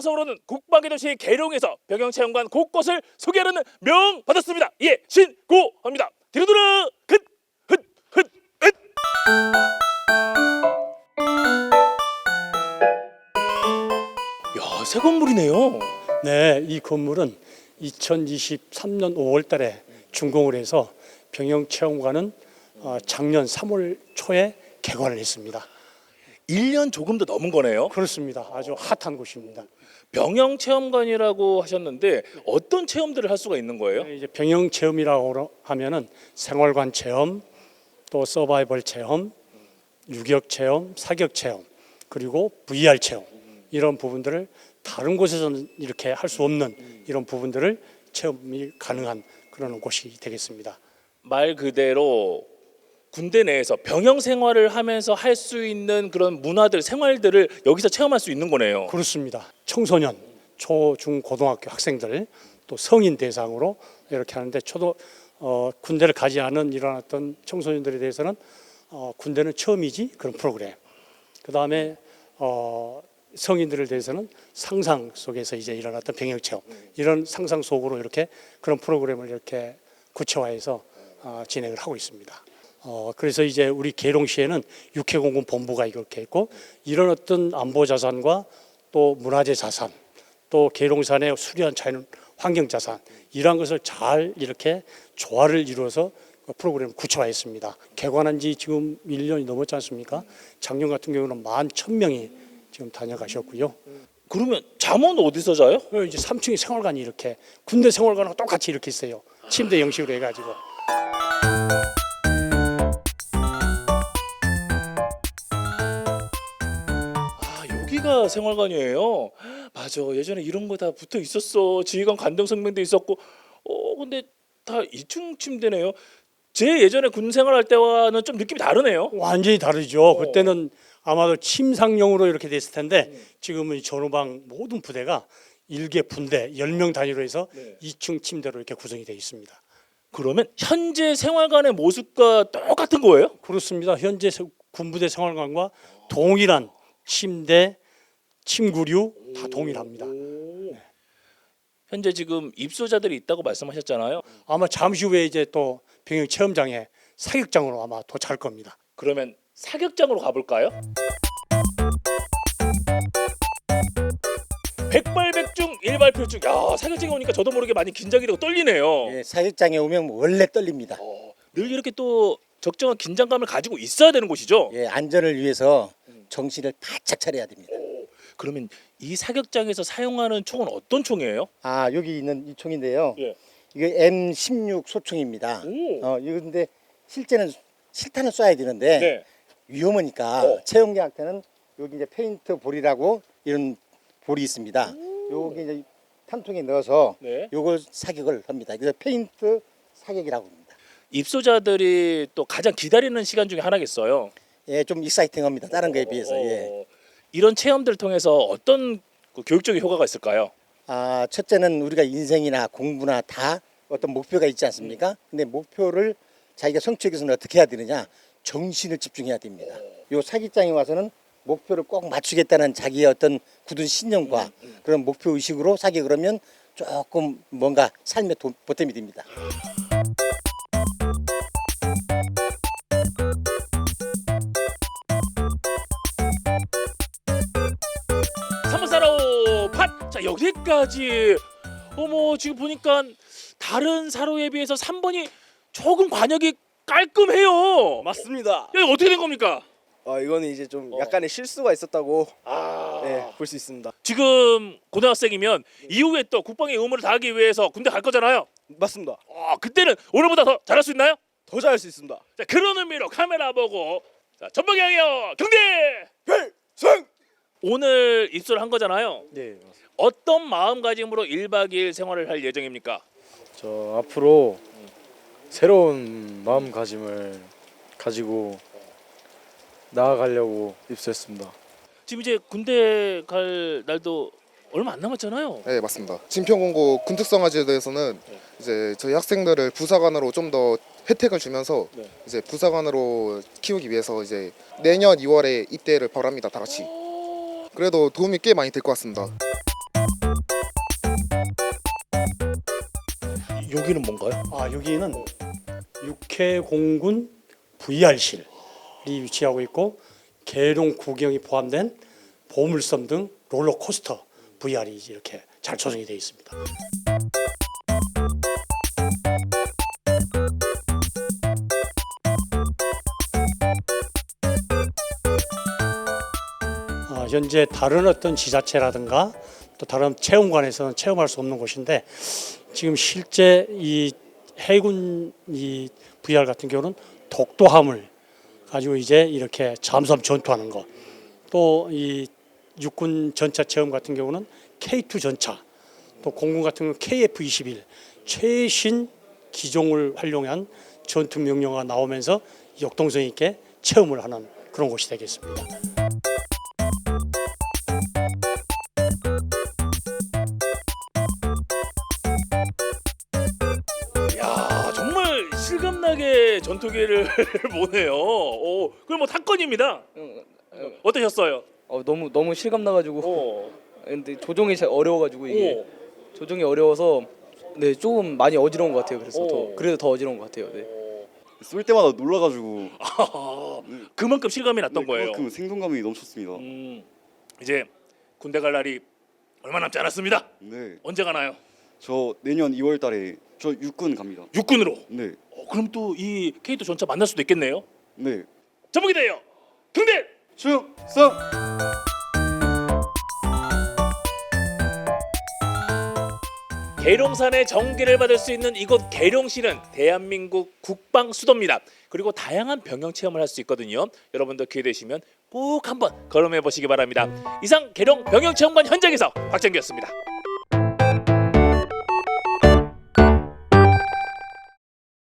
방송으로는 국방의 도시 계룡에서 병영체험관 곳곳을 소개하는 명 받았습니다. 예, 신고합니다. 뒤로 돌아, 긋, 긋, 긋, 긋. 야, 새 건물이네요. 네, 이 건물은 2023년 5월 달에 준공을 해서 병영체험관은 어, 작년 3월 초에 개관을 했습니다. 1년 조금 더 넘은 거네요. 그렇습니다. 아주 핫한 곳입니다. 병영 체험관이라고 하셨는데 어떤 체험들을 할 수가 있는 거예요? 이제 병영 체험이라고 하면은 생활관 체험, 또 서바이벌 체험, 유격 체험, 사격 체험, 그리고 VR 체험 이런 부분들을 다른 곳에서는 이렇게 할 수 없는 이런 부분들을 체험이 가능한 그런 곳이 되겠습니다. 말 그대로 군대 내에서 병영 생활을 하면서 할 수 있는 그런 문화들, 생활들을 여기서 체험할 수 있는 거네요. 그렇습니다. 청소년, 초, 중, 고등학교 학생들 또 성인 대상으로 이렇게 하는데 저도 어, 군대를 가지 않은 이런 어떤 청소년들에 대해서는 어, 군대는 처음이지 그런 프로그램. 그 다음에 어, 성인들에 대해서는 상상 속에서 이제 일어났던 병역 체험 이런 상상 속으로 이렇게 그런 프로그램을 이렇게 구체화해서 어, 진행을 하고 있습니다. 어, 그래서 이제 우리 계룡시에는 육해공군 본부가 이렇게 있고 이런 어떤 안보 자산과 또 문화재 자산 또 계룡산의 수려한 자연 환경 자산 이러한 것을 잘 이렇게 조화를 이루어서 그 프로그램을 구체화했습니다. 개관한 지 지금 1년이 넘었지 않습니까? 작년 같은 경우는 만 천명이 지금 다녀가셨고요. 그러면 잠은 어디서 자요? 어, 이제 3층에 생활관이 이렇게 군대 생활관하고 똑같이 이렇게 있어요. 침대 형식으로 해가지고. 여기가 생활관이에요. 맞아. 예전에 이런 거 다 붙어 있었어. 지휘관 관등 성명도 있었고. 어, 근데 다 2층 침대네요. 제 예전에 군 생활할 때와는 좀 느낌이 다르네요. 완전히 다르죠. 그때는 아마도 침상용으로 이렇게 됐을 텐데 지금은 이 전후방 모든 부대가 일개 분대 10명 단위로 해서 네. 2층 침대로 이렇게 구성이 되어 있습니다. 그러면 현재 생활관의 모습과 똑같은 거예요? 그렇습니다. 현재 세- 군부대 생활관과 동일한 침대, 침구류 다 동일합니다. 현재 지금 입소자들이 있다고 말씀하셨잖아요. 아마 잠시 후에 이제 또 병영 체험장에 사격장으로 아마 도착할 겁니다. 그러면 사격장으로 가볼까요? 백발백중 일발필중. 야 사격장에 오니까 저도 모르게 많이 긴장이 되고 떨리네요. 예, 사격장에 오면 원래 떨립니다. 어, 늘 이렇게 또 적정한 긴장감을 가지고 있어야 되는 곳이죠. 예, 안전을 위해서 정신을 바짝 차려야 됩니다. 그러면 이 사격장에서 사용하는 총은 어떤 총이에요? 아 여기 있는 이 총인데요. 예. 이거 M16 소총입니다. 오. 어 이거 근데 실제는 실탄을 쏴야 되는데 네. 위험하니까 어. 체험계한테는 여기 이제 페인트 볼이라고 이런 볼이 있습니다. 여기 이제 탄통에 넣어서 네. 요걸 사격을 합니다. 그래서 페인트 사격이라고 합니다. 입소자들이 또 가장 기다리는 시간 중에 하나겠어요. 예, 좀 익사이팅합니다. 다른 거에 비해서. 예. 어, 이런 체험들을 통해서 어떤 그 교육적인 효과가 있을까요? 아, 첫째는 우리가 인생이나 공부나 다 어떤 목표가 있지 않습니까? 근데 목표를 자기가 성취하기 위해서는 어떻게 해야 되느냐? 정신을 집중해야 됩니다. 요 사기장에 와서는 목표를 꼭 맞추겠다는 자기의 어떤 굳은 신념과 그런 목표 의식으로 사격을 하면 조금 뭔가 삶에 도, 보탬이 됩니다. 자 여기까지 어머 지금 보니까 다른 사로에 비해서 3번이 조금 관역이 깔끔해요 맞습니다. 야, 이거 어떻게 된 겁니까? 어, 이거는 이제 좀 어. 약간의 실수가 있었다고 아 네, 볼 수 있습니다. 지금 고등학생이면 이후에 또 국방의 의무를 다하기 위해서 군대 갈 거잖아요 맞습니다. 어, 그때는 오늘보다 더 잘할 수 있나요? 더 잘할 수 있습니다. 자 그런 의미로 카메라 보고 자 전방향이요 경대 필승! 오늘 입소를 한 거잖아요 네, 어떤 마음가짐으로 1박 2일 생활을 할 예정입니까? 저 앞으로 새로운 마음가짐을 가지고 나아가려고 입소했습니다. 지금 이제 군대 갈 날도 얼마 안 남았잖아요. 네 맞습니다. 진평공고 군특성화제에 대해서는 이제 저희 학생들을 부사관으로 좀 더 혜택을 주면서 네. 이제 부사관으로 키우기 위해서 이제 내년 2월에 입대를 바랍니다 다 같이. 그래도 도움이 꽤 많이 될 것 같습니다. 여기는 뭔가요? 아 여기는 육해공군 VR실이 위치하고 있고 계룡 구경이 포함된 보물섬 등 롤러코스터 VR이 이렇게 잘 조성이 되어 있습니다. 현재 다른 어떤 지자체라든가 또 다른 체험관에서는 체험할 수 없는 곳인데 지금 실제 이 해군 이 VR 같은 경우는 독도함을 가지고 이제 이렇게 잠수함 전투하는 거. 또이 육군 전차 체험 같은 경우는 K2 전차, 또 공군 같은 경우는 KF-21 최신 기종을 활용한 전투 명령어가 나오면서 역동성 있게 체험을 하는 그런 곳이 되겠습니다. 전투기를 모네요. 오, 그럼 뭐 사건입니다. 어떠셨어요? 어, 너무 너무 실감 나가지고 오, 근데 조종이 잘 어려워가지고 이게 오. 조종이 어려워서 네 조금 많이 어지러운 것 같아요. 그래서 오. 더 그래도 더 어지러운 것 같아요. 네. 쏠 때마다 놀라가지고 아, 그만큼 실감이 났던 네, 거예요. 그만큼 생동감이 넘쳤습니다. 음, 이제 군대 갈 날이 얼마 남지 않았습니다. 네, 언제 가나요? 저 내년 2월달에 저 육군 갑니다. 육군으로. 네, 어, 그럼 또 이 K2 전차 만날 수도 있겠네요. 네. 제목이 돼요. 경대 충성! 계룡산의 정기를 받을 수 있는 이곳 계룡시는 대한민국 국방 수도입니다. 그리고 다양한 병영 체험을 할 수 있거든요. 여러분도 기회 되시면 꼭 한번 걸음해 보시기 바랍니다. 이상 계룡 병영 체험관 현장에서 박정기였습니다.